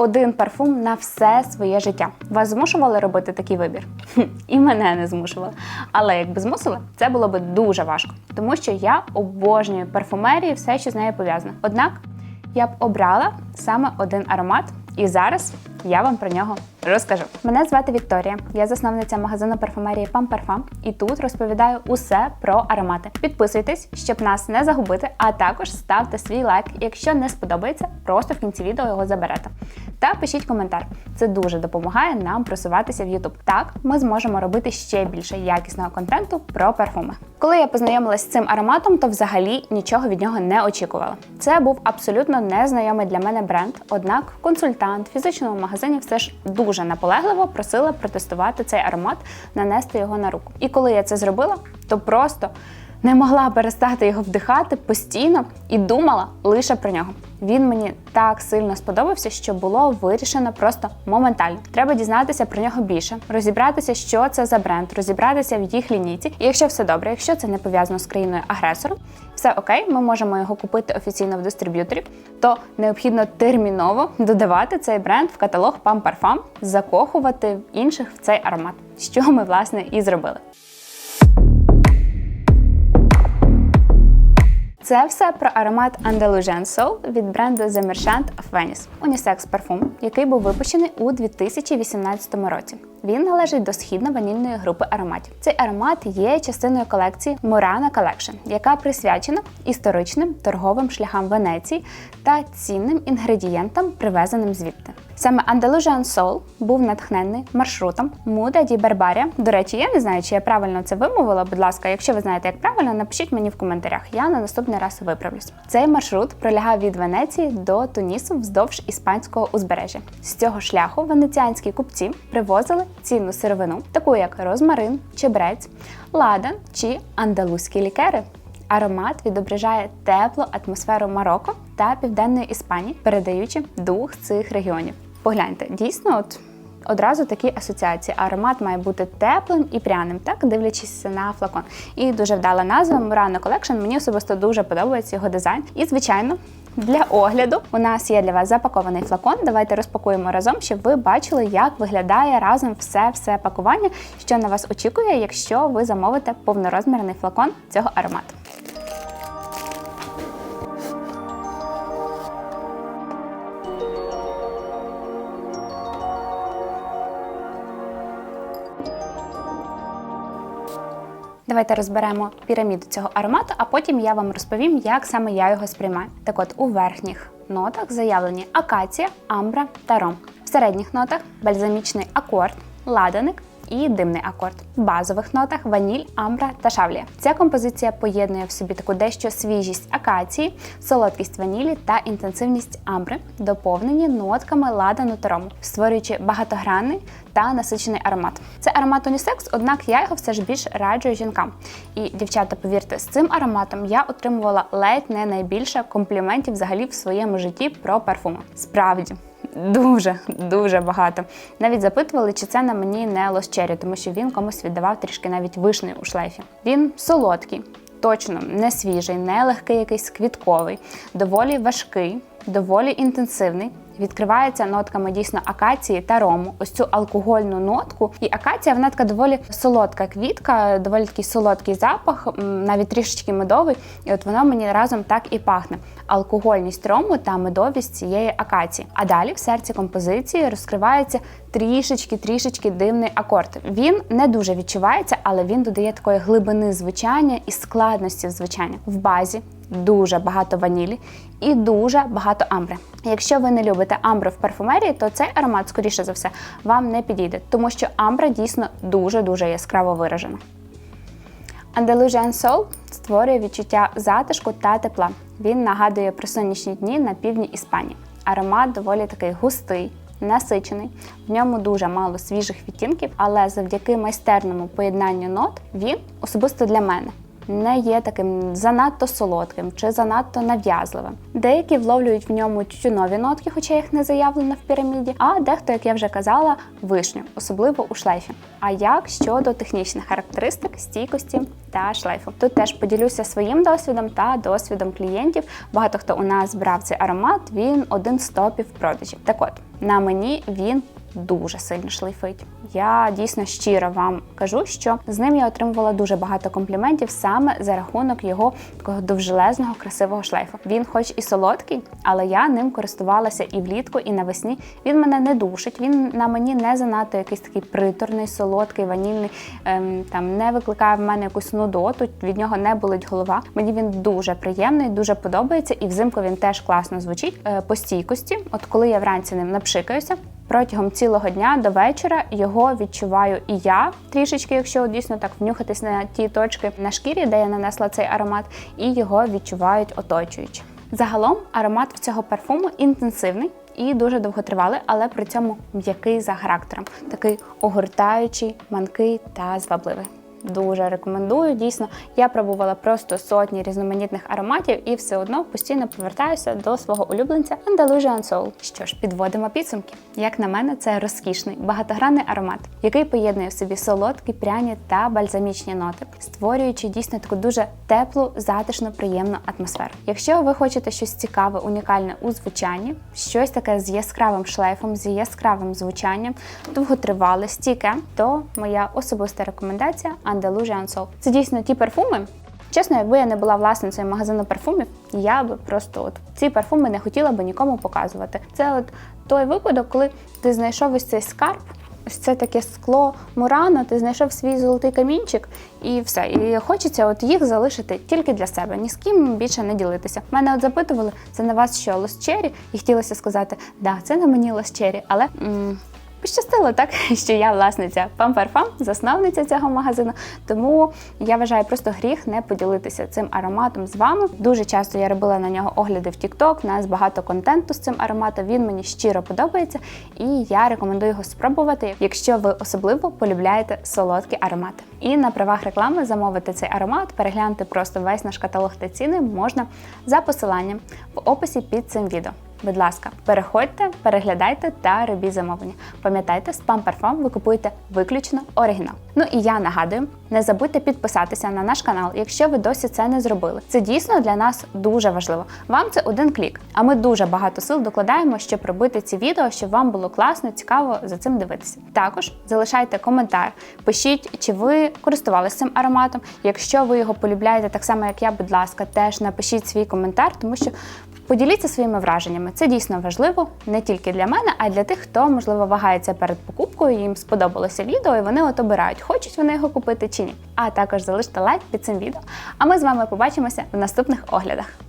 один парфум на все своє життя. Вас змушували робити такий вибір? І мене не змушували. Але якби змусили, це було би дуже важко, тому що я обожнюю парфумерію, все, що з нею пов'язано. Однак я б обрала саме один аромат, і зараз я вам про нього розкажу. Мене звати Вікторія, я засновниця магазину парфумерії Пам Парфам, і тут розповідаю усе про аромати. Підписуйтесь, щоб нас не загубити, а також ставте свій лайк. Якщо не сподобається, просто в кінці відео його заберете. Та пишіть коментар. Це дуже допомагає нам просуватися в YouTube. Так ми зможемо робити ще більше якісного контенту про парфуми. Коли я познайомилася з цим ароматом, то взагалі нічого від нього не очікувала. Це був абсолютно незнайомий для мене бренд. Однак консультант в фізичному магазині все ж дуже наполегливо просила протестувати цей аромат, нанести його на руку. І коли я це зробила, то просто не могла перестати його вдихати постійно і думала лише про нього. Він мені так сильно сподобався, що було вирішено просто моментально. Треба дізнатися про нього більше, розібратися, що це за бренд, розібратися в їх лінійці. І якщо все добре, якщо це не пов'язано з країною агресором, все окей, ми можемо його купити офіційно в дистриб'юторі, то необхідно терміново додавати цей бренд в каталог Pam Parfum, закохувати інших в цей аромат, що ми власне і зробили. Це все про аромат Andalusian Soul від бренду The Merchant of Venice. Унісекс парфум, який був випущений у 2018 році. Він належить до східно-ванільної групи ароматів. Цей аромат є частиною колекції Murana Collection, яка присвячена історичним торговим шляхам Венеції та цінним інгредієнтам, привезеним звідти. Саме Andalusian Soul був натхнений маршрутом Муда ді Барбарія. До речі, я не знаю, чи я правильно це вимовила. Будь ласка, якщо ви знаєте, як правильно, напишіть мені в коментарях. Я на наступний раз виправлюсь. Цей маршрут пролягав від Венеції до Тунісу вздовж іспанського узбережжя. З цього шляху венеціанські купці привозили цінну сировину, таку як розмарин, чебрець, ладан чи андалузькі лікери. Аромат відображає теплу атмосферу Марокко та південної Іспанії, передаючи дух цих регіонів. Погляньте, дійсно, от одразу такі асоціації. Аромат має бути теплим і пряним, так дивлячись на флакон. І дуже вдала назва Murano Collection. Мені особисто дуже подобається його дизайн. І, звичайно. Для огляду у нас є для вас запакований флакон. Давайте розпакуємо разом, щоб ви бачили, як виглядає разом все-все пакування, що на вас очікує, якщо ви замовите повнорозмірний флакон цього аромату. Давайте розберемо піраміду цього аромату, а потім я вам розповім, як саме я його сприймаю. Так от, у верхніх нотах заявлені акація, амбра та ром. В середніх нотах бальзамічний акорд, ладаник і димний акорд. В базових нотах ваніль, амбра та шавлія. Ця композиція поєднує в собі таку дещо свіжість акації, солодкість ванілі та інтенсивність амбри, доповнені нотками ладану та рому, створюючи багатогранний та насичений аромат. Це аромат унісекс, однак я його все ж більш раджу жінкам. І дівчата, повірте, з цим ароматом я отримувала ледь не найбільше компліментів взагалі в своєму житті про парфуми. Справді. Дуже дуже багато. Навіть запитували, чи це на мені не лосчері, тому що він комусь віддавав трішки навіть вишнею у шлейфі. Він солодкий, точно не свіжий, не легкий, якийсь квітковий, доволі важкий, доволі інтенсивний. Відкривається нотками дійсно акації та рому. Ось цю алкогольну нотку. І акація вона така доволі солодка квітка, доволі такий солодкий запах, навіть трішечки медовий. І от воно мені разом так і пахне. Алкогольність рому та медовість цієї акації. А далі в серці композиції розкривається трішечки-трішечки дивний акорд. Він не дуже відчувається, але він додає такої глибини звучання і складності в звучанні. В базі дуже багато ванілі і дуже багато амбри. Якщо ви не любите амбру в парфумерії, то цей аромат, скоріше за все, вам не підійде, тому що амбра дійсно дуже-дуже яскраво виражена. Andalusian Soul створює відчуття затишку та тепла. Він нагадує про сонячні дні на півдні Іспанії. Аромат доволі такий густий, насичений, в ньому дуже мало свіжих відтінків, але завдяки майстерному поєднанню нот він особисто для мене не є таким занадто солодким чи занадто нав'язливим. Деякі вловлюють в ньому тютюнові нотки, хоча їх не заявлено в піраміді. А дехто, як я вже казала, вишню, особливо у шлейфі. А як щодо технічних характеристик, стійкості та шлейфу? Тут теж поділюся своїм досвідом та досвідом клієнтів. Багато хто у нас брав цей аромат, він один з топів в продажі. Так от на мені він дуже сильно шлейфить. Я дійсно щиро вам кажу, що з ним я отримувала дуже багато компліментів саме за рахунок його такого довжелезного, красивого шлейфу. Він, хоч і солодкий, але я ним користувалася і влітку, і навесні. Він мене не душить. Він на мені не занадто якийсь такий приторний, солодкий, ванільний. Ем, там не викликає в мене якусь нудоту. Від нього не болить голова. Мені він дуже приємний, дуже подобається, і взимку він теж класно звучить Е, по стійкості. От коли я вранці ним напшикаюся. Протягом цілого дня до вечора його відчуваю і я трішечки, якщо дійсно так внюхатись на ті точки на шкірі, де я нанесла цей аромат, і його відчувають оточуючі. Загалом аромат цього парфуму інтенсивний і дуже довготривалий, але при цьому м'який за характером, такий огортаючий, манкий та звабливий. Дуже рекомендую. Дійсно, я пробувала просто сотні різноманітних ароматів і все одно постійно повертаюся до свого улюбленця Andalusian Soul. Що ж, підводимо підсумки. Як на мене, це розкішний багатогранний аромат, який поєднує в собі солодкі, пряні та бальзамічні ноти, створюючи дійсно таку дуже теплу, затишну, приємну атмосферу. Якщо ви хочете щось цікаве, унікальне у звучанні, щось таке з яскравим шлейфом, з яскравим звучанням, довготривале, стійке, то моя особиста рекомендація Andalusian Soul. Це дійсно ті парфуми. Чесно, якби я не була власницею магазину парфумів, я би просто от ці парфуми не хотіла би нікому показувати. Це от той випадок, коли ти знайшов ось цей скарб, ось це таке скло Мурано, ти знайшов свій золотий камінчик і все. І хочеться от їх залишити тільки для себе, ні з ким більше не ділитися. Мене от запитували, це на вас що, лосчері? І хотілося сказати, да, це на мені лосчері, але. м Пощастило так, що я власниця Памперфам, засновниця цього магазину. Тому я вважаю просто гріх не поділитися цим ароматом з вами. Дуже часто я робила на нього огляди в TikTok, У нас багато контенту з цим ароматом. Він мені щиро подобається, і я рекомендую його спробувати, якщо ви особливо полюбляєте солодкі аромати. І на правах реклами замовити цей аромат, переглянути просто весь наш каталог та ціни можна за посиланням в описі під цим відео. Будь ласка, переходьте, переглядайте та робіть замовлення. Пам'ятайте, з Pamperform ви купуєте виключно оригінал. Ну і я нагадую, не забудьте підписатися на наш канал, якщо ви досі це не зробили. Це дійсно для нас дуже важливо. Вам це один клік, а ми дуже багато сил докладаємо, щоб робити ці відео, щоб вам було класно, цікаво за цим дивитися. Також залишайте коментар, пишіть, чи ви користувалися цим ароматом. Якщо ви його полюбляєте так само, як я, будь ласка, теж напишіть свій коментар, тому що Поділіться своїми враженнями. Це дійсно важливо не тільки для мене, а й для тих, хто можливо вагається перед покупкою. Їм сподобалося відео, і вони от обирають, хочуть вони його купити чи ні. А також залиште лайк під цим відео. А ми з вами побачимося в наступних оглядах.